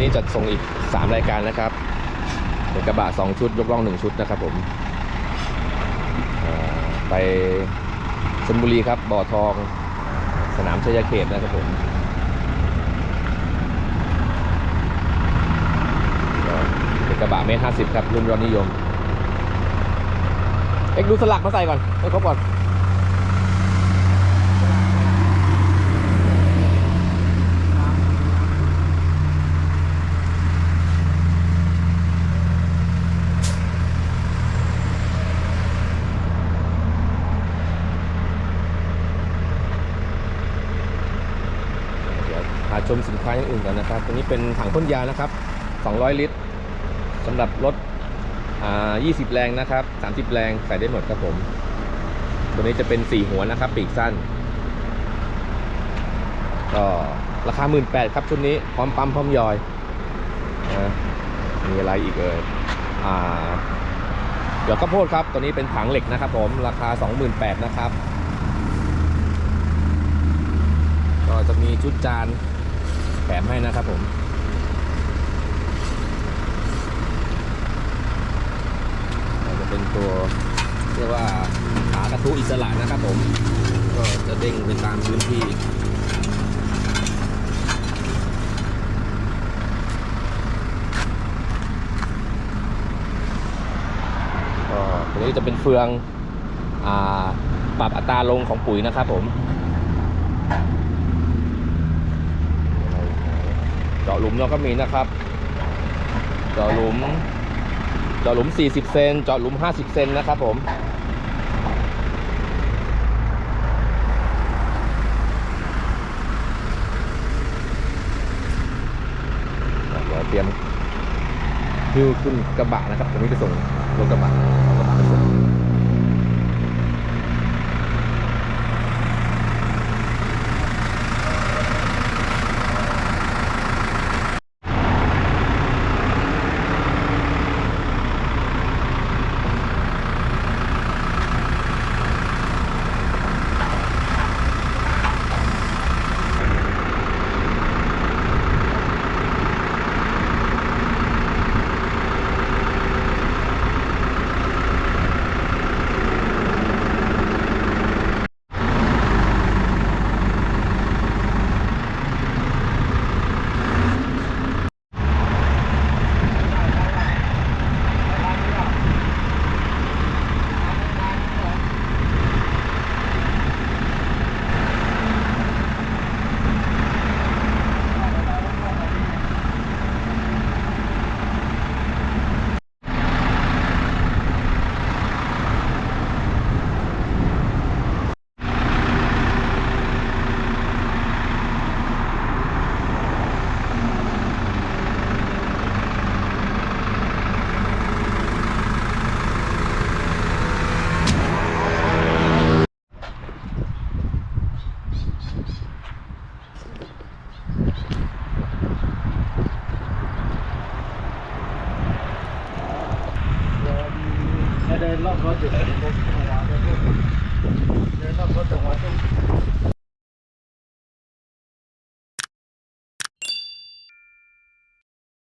นี้จัดส่งอีก 3 รายการนะครับเป็นกระบะ 2 ชุด ยกล่อง 1 ชุดนะครับผมไปชลบุรีครับ บ่อทอง สนามชัยเขตนะครับผมเป็นกระบะเมตรห้าสิบครับ รุ่นยอดนิยม เอ็กดูสลักมาใส่ก่อนให้ครบก่อน ชมสินค้าอย่างอื่นกันนะครับตัวนี้เป็นถังพ่นยานะครับ 200 ลิตรสำหรับรถอ่า20 แรงนะครับ 30 แรงใส่ได้หมดครับผม ตัวนี้จะเป็น 4 หัวนะครับ ปีกสั้น ก็ราคา 18,000ครับชุดนี้พร้อมปั๊มพร้อมยอยนะมีอะไรอีกเอ่ยอ่าเดี๋ยวข้าวโพดครับ ตัวนี้เป็นถังเหล็กนะครับผมราคา 28,000นะครับ ก็จะมีชุดจาน มให้นะครับผมจะเป็นตัวเรียกว่าขากระทุอิสระนะครับผม ก็จะเด้งไปตามพื้นที่ตัวนี้จะเป็นเฟืองอ่าปรับอัตราลงของปุ๋ยนะครับผม เจาะหลุมเราก็มีนะครับ เจาะหลุม เจาะหลุม 40 เซน เจาะหลุม 50 เซนนะครับผม เดี๋ยวเตรียมฮิ้วขึ้นกระบะนะครับตรงนี้ไปส่งรถกระบะ เดินรอบรถอยู่เดินรอบรถจังหวะตรง